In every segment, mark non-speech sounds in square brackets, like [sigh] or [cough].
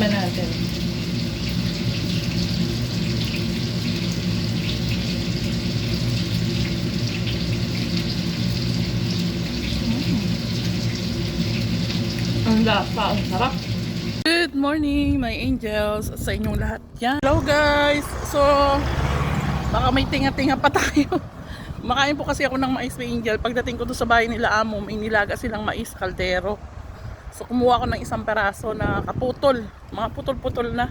Tingnan natin. Ang lasa, ang sarap. Good morning, my angels, sa inyong lahat. Yan. Hello guys! So, baka may tinga-tinga pa [laughs] tayo. Makain po kasi ako ng mais may angel. Pagdating ko doon sa bahay nila amo, may nilaga silang mais kaldero. So, kumuha ako ng isang peraso na kaputol. Mga putol-putol na.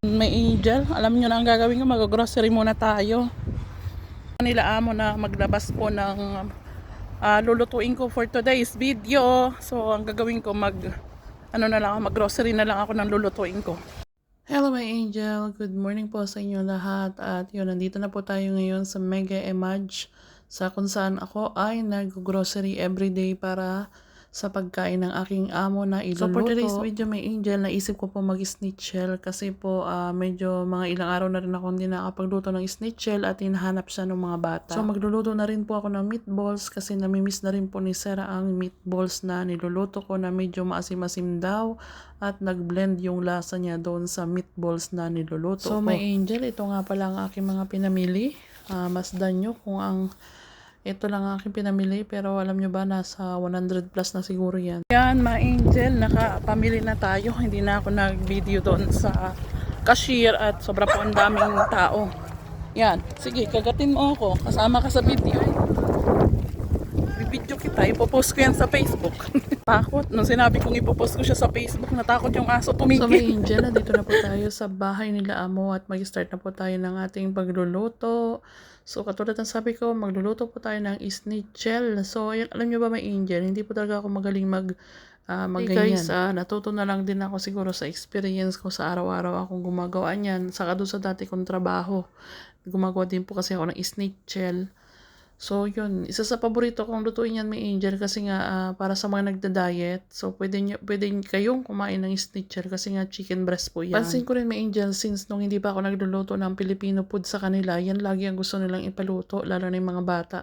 May angel, alam nyo na ang gagawin ko, mag-grocery muna tayo. Nila amo na maglabas po ng ah, lulutuin ko for today's video. So, ang gagawin ko mag ano na lang, mag-grocery na lang ako ng lulutuin ko. Hello my angel, good morning po sa inyo lahat at yun, nandito na po tayo ngayon sa Mega Image sa kung saan ako ay nag-grocery everyday para sa pagkain ng aking amo na iluluto. So for today's video may angel, naisip ko po mag-snitchel kasi po ah, medyo mga ilang araw na rin ako hindi nakapagluto ng snitchel at hinahanap siya ng mga bata. So magluluto na rin po ako ng meatballs kasi namimiss na rin po ni Sarah ang meatballs na niluluto ko na medyo maasim-asim daw at nag-blend yung lasa niya doon sa meatballs na niluluto so, ko. So may angel, ito nga pala ang aking mga pinamili. Ah, masdan nyo kung ang ito lang ang aking pinamili pero alam nyo ba nasa 100 plus na siguro yan. Yan mga angel, nakapamili na tayo. Hindi na ako nag-video doon sa cashier at sobra po ang daming tao. Yan, sige kagatin mo ako. Kasama ka sa video. Bibidyo kita, ipopost ko yan sa Facebook. [laughs] Takot, nung sinabi kong ipopost ko siya sa Facebook, natakot yung aso tumigil. So may angel, nandito na po tayo sa bahay nila amo at mag-start na po tayo ng ating pagluluto. So katulad ng sabi ko, magluluto po tayo ng isnichel. So ayun, alam nyo ba may angel, hindi po talaga ako magaling mag uh, magganyan. guys, ah, natuto na lang din ako siguro sa experience ko sa araw-araw akong gumagawa niyan. Saka doon sa dati kong trabaho. Gumagawa din po kasi ako ng isnichel. So, yun. Isa sa paborito kong lutuin yan may angel kasi nga ah, para sa mga nagda-diet. So, pwede, nyo, pwede kayong kumain ng snitcher kasi nga chicken breast po yan. Pansin ko rin may angel since nung hindi pa ako nagluluto ng Filipino food sa kanila, yan lagi ang gusto nilang ipaluto, lalo na yung mga bata.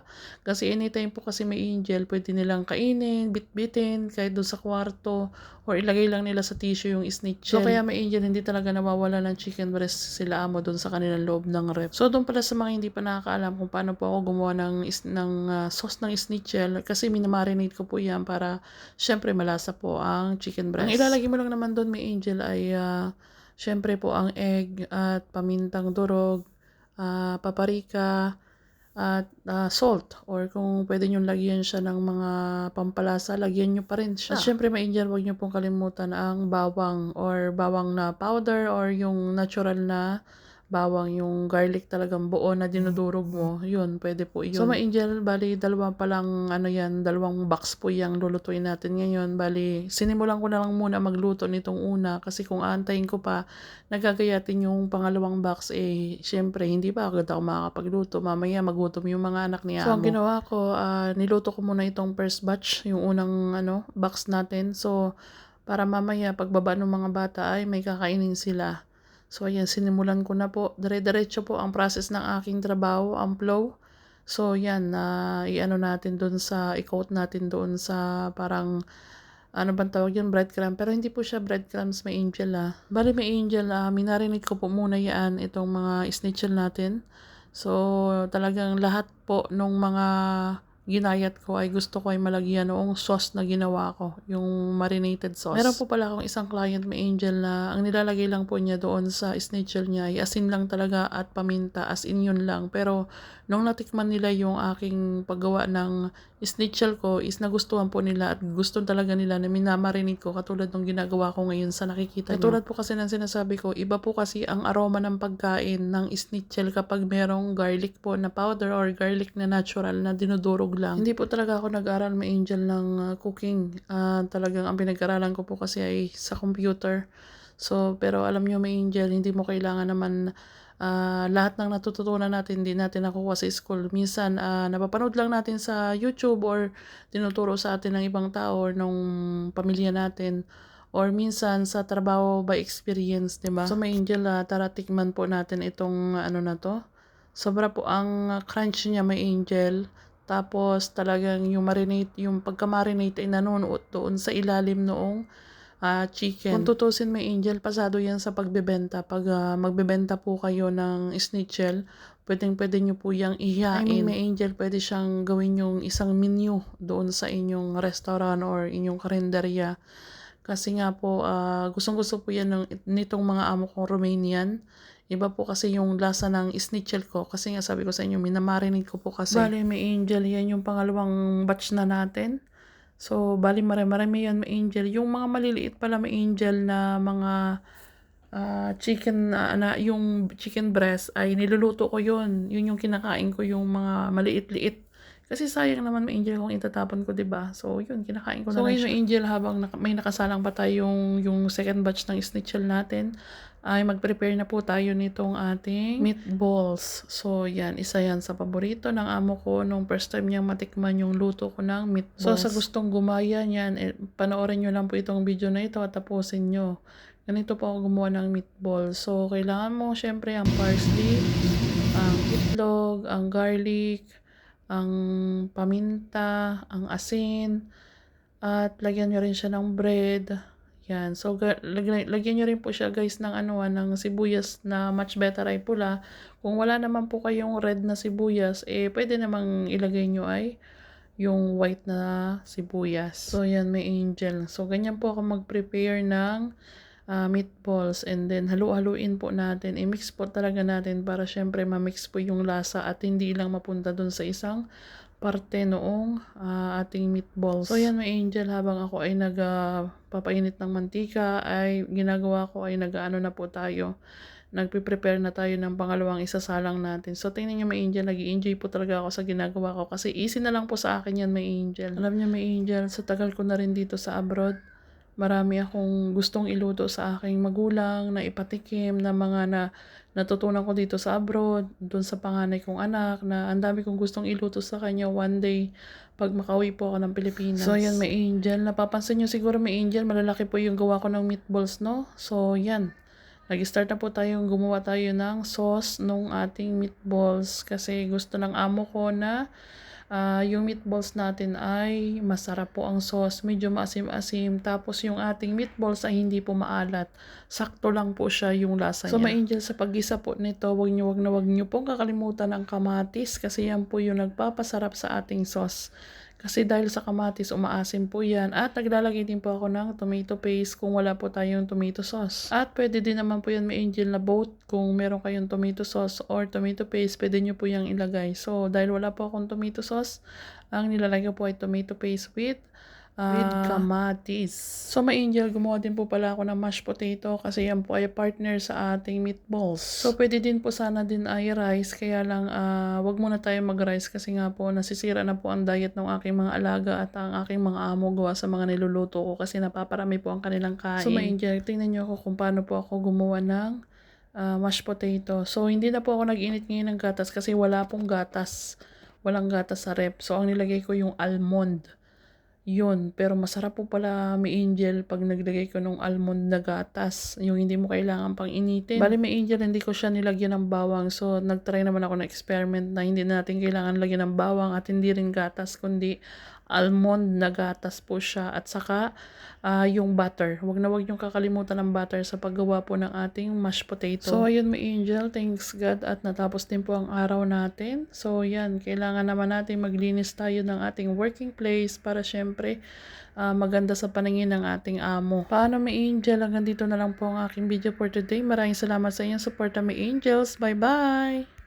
Kasi anytime po kasi may angel, pwede nilang kainin, bitbitin, kahit doon sa kwarto, or ilagay lang nila sa tissue yung snitcher. So, kaya may angel, hindi talaga nawawala ng chicken breast sila amo doon sa kanilang loob ng rep. So, doon pala sa mga hindi pa nakakaalam kung paano po ako gumawa ng is, ng uh, sauce ng snitchel kasi minamarinate ko po yan para syempre malasa po ang chicken breast. Ang ilalagay mo lang naman doon may angel ay uh, syempre po ang egg at pamintang durog, uh, paprika, at uh, salt or kung pwede nyo lagyan siya ng mga pampalasa, lagyan nyo pa rin siya. At syempre may Indian, huwag nyo pong kalimutan ang bawang or bawang na powder or yung natural na bawang, yung garlic talagang buo na dinudurog mo, yun, pwede po yun. So, may angel, bali, dalawa pa lang, ano yan, dalawang box po yung lulutuin natin ngayon. Bali, sinimulan ko na lang muna magluto nitong una kasi kung aantayin ko pa, nagagayatin yung pangalawang box, eh, syempre, hindi pa agad ako makakapagluto. Mamaya, magutom yung mga anak ni Amo. So, ang ginawa ko, uh, niluto ko muna itong first batch, yung unang, ano, box natin. So, para mamaya, pagbaba ng mga bata ay may kakainin sila. So, ayan, sinimulan ko na po. Dire-diretso po ang process ng aking trabaho, ang flow. So, yan, na uh, i-ano natin doon sa, i-coat natin doon sa parang, ano bang tawag yun, breadcrumb. Pero hindi po siya breadcrumbs, may angel ah. Bali may angel, ah, minarinate ko po muna yan, itong mga snitchel natin. So, talagang lahat po nung mga ginayat ko ay gusto ko ay malagyan noong sauce na ginawa ko, yung marinated sauce. Meron po pala akong isang client, may angel na ang nilalagay lang po niya doon sa snitchel niya ay asin lang talaga at paminta, as in yun lang. Pero nung natikman nila yung aking paggawa ng snitchel ko is nagustuhan po nila at gusto talaga nila na minamarinate ko katulad ng ginagawa ko ngayon sa nakikita nyo. Katulad po kasi ng sinasabi ko, iba po kasi ang aroma ng pagkain ng snitchel kapag merong garlic po na powder or garlic na natural na dinudurog lang. Hindi po talaga ako nag-aral may angel ng uh, cooking. Uh, talagang ang pinag-aralan ko po kasi ay sa computer. So, pero alam nyo may angel, hindi mo kailangan naman uh, lahat ng natututunan natin, hindi natin nakuha sa school. Minsan, uh, napapanood lang natin sa YouTube or tinuturo sa atin ng ibang tao or nung pamilya natin or minsan sa trabaho by experience, 'di ba? So may angel, uh, tara tikman po natin itong ano na to. Sobra po ang crunch niya may angel. Tapos talagang yung marinate, yung pagka-marinate ay nanonood doon sa ilalim noong ah, chicken. Kung tutusin may angel, pasado yan sa pagbebenta. Pag ah, magbebenta po kayo ng schnitzel, pwedeng pwede nyo po yung ihihain. I mean, may angel, pwede siyang gawin yung isang menu doon sa inyong restaurant or inyong karinderya. Kasi nga po, ah, gustong-gusto po yan ng, nitong mga amo kong Romanian. Iba po kasi yung lasa ng schnitzel ko. Kasi nga sabi ko sa inyo, minamarinate ko po kasi. Bali, may angel yan yung pangalawang batch na natin. So, bali marami-marami yan may angel. Yung mga maliliit pala may angel na mga ah, chicken na, na yung chicken breast ay niluluto ko yun. Yun yung kinakain ko yung mga maliit-liit. Kasi sayang naman may angel kung itatapon ko, 'di ba? So, yun kinakain ko na so, siya. So, may angel habang naka, may nakasalang pa tayong yung second batch ng schnitzel natin ay mag-prepare na po tayo nitong ating meatballs. So, yan. Isa yan sa paborito ng amo ko nung first time niyang matikman yung luto ko ng meatballs. So, sa gustong gumaya niyan, eh, panoorin nyo lang po itong video na ito at tapusin nyo. Ganito po ako gumawa ng meatballs. So, kailangan mo syempre ang parsley, ang itlog, ang garlic, ang paminta, ang asin, at lagyan nyo rin siya ng bread. Yan. So, lagyan, lagyan nyo rin po siya guys ng ano, ah, ng sibuyas na much better ay pula. Kung wala naman po kayong red na sibuyas, eh pwede namang ilagay nyo ay yung white na sibuyas. So, yan may angel. So, ganyan po ako mag-prepare ng uh, meatballs and then halu-haluin po natin. I-mix po talaga natin para syempre ma-mix po yung lasa at hindi lang mapunta dun sa isang parte noong uh, ating meatballs. So yan may angel habang ako ay nagpapainit uh, ng mantika ay ginagawa ko ay nagaano na po tayo. Nagpe-prepare na tayo ng pangalawang isasalang natin. So tingnan niyo may angel, nag enjoy po talaga ako sa ginagawa ko kasi easy na lang po sa akin yan may angel. Alam niyo may angel, sa tagal ko na rin dito sa abroad marami akong gustong iluto sa aking magulang na ipatikim na mga na natutunan ko dito sa abroad, dun sa panganay kong anak na ang dami kong gustong iluto sa kanya one day pag makauwi po ako ng Pilipinas. So yan, may angel. Napapansin nyo siguro may angel, malalaki po yung gawa ko ng meatballs, no? So yan, nag-start na po tayong gumawa tayo ng sauce nung ating meatballs kasi gusto ng amo ko na uh, yung meatballs natin ay masarap po ang sauce, medyo maasim-asim. Tapos yung ating meatballs ay hindi po maalat. Sakto lang po siya yung lasa niya. So, ma-angel sa pag-isa po nito, wag niyo, wag na wag niyo pong kakalimutan ang kamatis kasi yan po yung nagpapasarap sa ating sauce. Kasi dahil sa kamatis, umaasim po yan. At naglalagay din po ako ng tomato paste kung wala po tayong tomato sauce. At pwede din naman po yan may angel na boat. Kung meron kayong tomato sauce or tomato paste, pwede nyo po yung ilagay. So, dahil wala po akong tomato sauce, ang nilalagay po ay tomato paste with with kamatis. So, may angel, gumawa din po pala ako ng mashed potato kasi yan po ay partner sa ating meatballs. So, pwede din po sana din ay rice, kaya lang uh, wag muna tayo mag-rice kasi nga po nasisira na po ang diet ng aking mga alaga at ang aking mga amo gawa sa mga niluluto ko kasi napaparami po ang kanilang kain. So, may angel, tingnan nyo ako kung paano po ako gumawa ng uh, mashed potato. So, hindi na po ako nag-init ngayon ng gatas kasi wala pong gatas. Walang gatas sa rep. So, ang nilagay ko yung almond. Yun, pero masarap po pala may angel pag naglagay ko ng almond na gatas. Yung hindi mo kailangan pang initin. Bali may angel, hindi ko siya nilagyan ng bawang. So, nagtry naman ako na experiment na hindi natin kailangan lagyan ng bawang at hindi rin gatas, kundi almond na gatas po siya at saka uh, yung butter. Huwag na huwag yung kakalimutan ng butter sa paggawa po ng ating mashed potato. So ayun my angel, thanks God at natapos din po ang araw natin. So yan, kailangan naman natin maglinis tayo ng ating working place para syempre uh, maganda sa paningin ng ating amo. Paano may angel? Hanggang dito na lang po ang aking video for today. Maraming salamat sa inyong support my angels. Bye bye!